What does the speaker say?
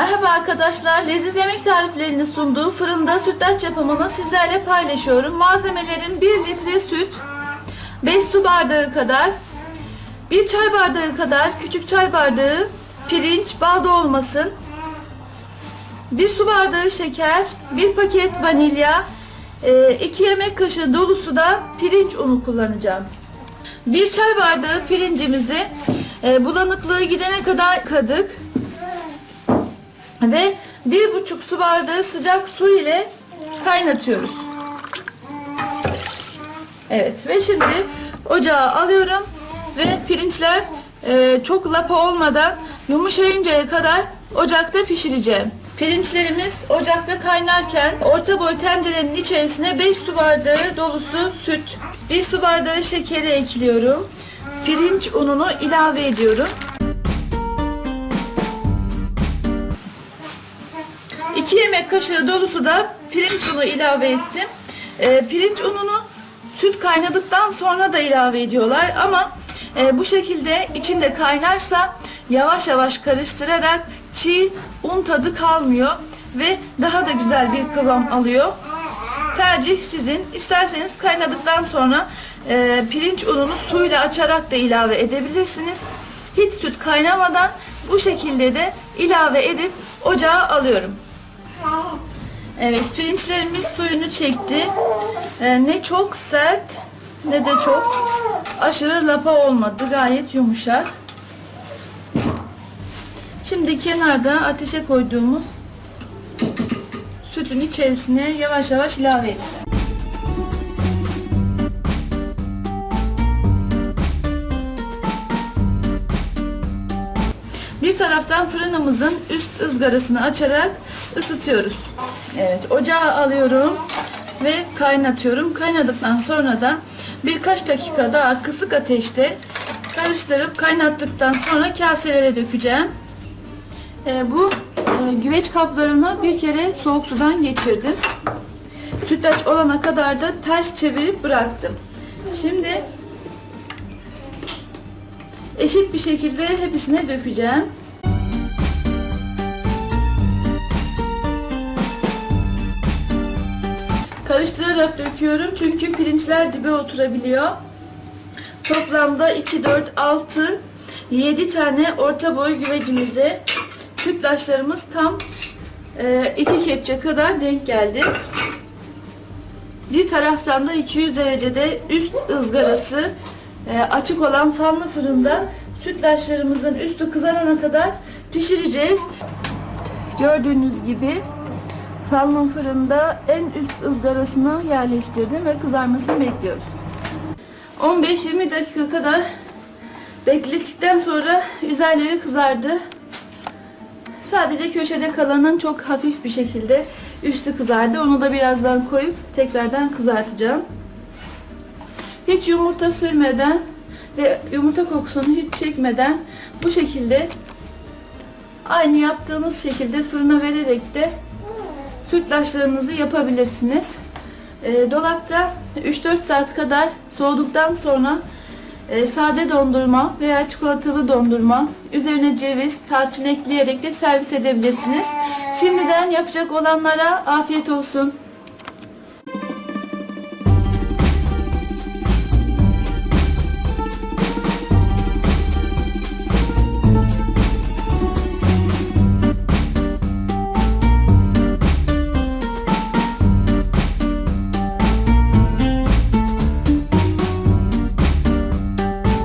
Merhaba arkadaşlar, leziz yemek tariflerini sunduğu fırında sütlaç yapımını sizlerle paylaşıyorum. Malzemelerim 1 litre süt, 5 su bardağı kadar, 1 çay bardağı kadar küçük çay bardağı pirinç, balda olmasın, 1 su bardağı şeker, 1 paket vanilya, 2 yemek kaşığı dolusu da pirinç unu kullanacağım. 1 çay bardağı pirincimizi e, bulanıklığı gidene kadar kadık ve bir buçuk su bardağı sıcak su ile kaynatıyoruz. Evet ve şimdi ocağa alıyorum ve pirinçler e, çok lapa olmadan yumuşayıncaya kadar ocakta pişireceğim. Pirinçlerimiz ocakta kaynarken orta boy tencerenin içerisine 5 su bardağı dolusu süt, 1 su bardağı şekeri ekliyorum. Pirinç ununu ilave ediyorum. 2 yemek kaşığı dolusu da pirinç unu ilave ettim. Ee, pirinç ununu süt kaynadıktan sonra da ilave ediyorlar ama e, bu şekilde içinde kaynarsa yavaş yavaş karıştırarak çiğ un tadı kalmıyor ve daha da güzel bir kıvam alıyor. Tercih sizin. İsterseniz kaynadıktan sonra e, pirinç ununu suyla açarak da ilave edebilirsiniz. Hiç süt kaynamadan bu şekilde de ilave edip ocağa alıyorum. Evet pirinçlerimiz suyunu çekti. Ee, ne çok sert ne de çok aşırı lapa olmadı. Gayet yumuşak. Şimdi kenarda ateşe koyduğumuz sütün içerisine yavaş yavaş ilave edeceğim. Bir taraftan fırınımızın üst ızgarasını açarak ısıtıyoruz. Evet, ocağa alıyorum ve kaynatıyorum. Kaynadıktan sonra da birkaç dakika daha kısık ateşte karıştırıp kaynattıktan sonra kaselere dökeceğim. Ee, bu e, güveç kaplarını bir kere soğuk sudan geçirdim. Sütlaç olana kadar da ters çevirip bıraktım. Şimdi eşit bir şekilde hepsine dökeceğim. Karıştırarak döküyorum çünkü pirinçler dibe oturabiliyor. Toplamda 2, 4, 6, 7 tane orta boy güvecimize sütlaçlarımız tam 2 kepçe kadar denk geldi. Bir taraftan da 200 derecede üst ızgarası e, açık olan fanlı fırında sütlaçlarımızın üstü kızarana kadar pişireceğiz. Gördüğünüz gibi fanlı fırında en üst ızgarasını yerleştirdim ve kızarmasını bekliyoruz. 15-20 dakika kadar beklettikten sonra üzerleri kızardı. Sadece köşede kalanın çok hafif bir şekilde üstü kızardı. Onu da birazdan koyup tekrardan kızartacağım. Hiç yumurta sürmeden ve yumurta kokusunu hiç çekmeden bu şekilde aynı yaptığınız şekilde fırına vererek de sütlaçlarınızı yapabilirsiniz. E, dolapta 3-4 saat kadar soğuduktan sonra e, sade dondurma veya çikolatalı dondurma, üzerine ceviz, tarçın ekleyerek de servis edebilirsiniz. Şimdiden yapacak olanlara afiyet olsun.